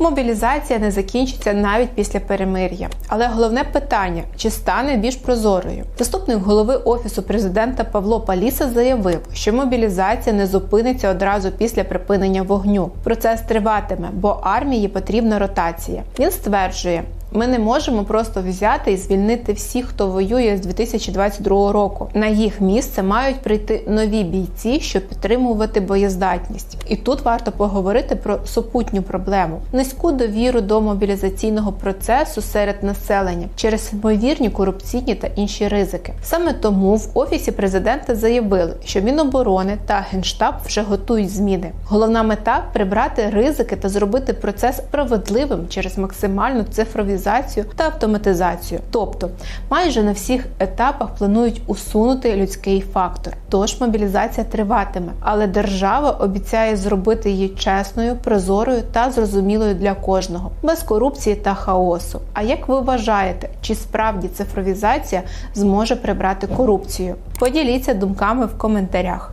Мобілізація не закінчиться навіть після перемир'я. Але головне питання: чи стане більш прозорою? Заступник голови офісу президента Павло Паліса заявив, що мобілізація не зупиниться одразу після припинення вогню. Процес триватиме, бо армії потрібна ротація. Він стверджує. Ми не можемо просто взяти і звільнити всіх, хто воює з 2022 року. На їх місце мають прийти нові бійці, щоб підтримувати боєздатність. І тут варто поговорити про супутню проблему: низьку довіру до мобілізаційного процесу серед населення через ймовірні корупційні та інші ризики. Саме тому в офісі президента заявили, що Міноборони та Генштаб вже готують зміни. Головна мета прибрати ризики та зробити процес справедливим через максимальну цифровізацію та автоматизацію. Тобто, майже на всіх етапах планують усунути людський фактор. Тож мобілізація триватиме, але держава обіцяє зробити її чесною, прозорою та зрозумілою для кожного, без корупції та хаосу. А як ви вважаєте, чи справді цифровізація зможе прибрати корупцію? Поділіться думками в коментарях.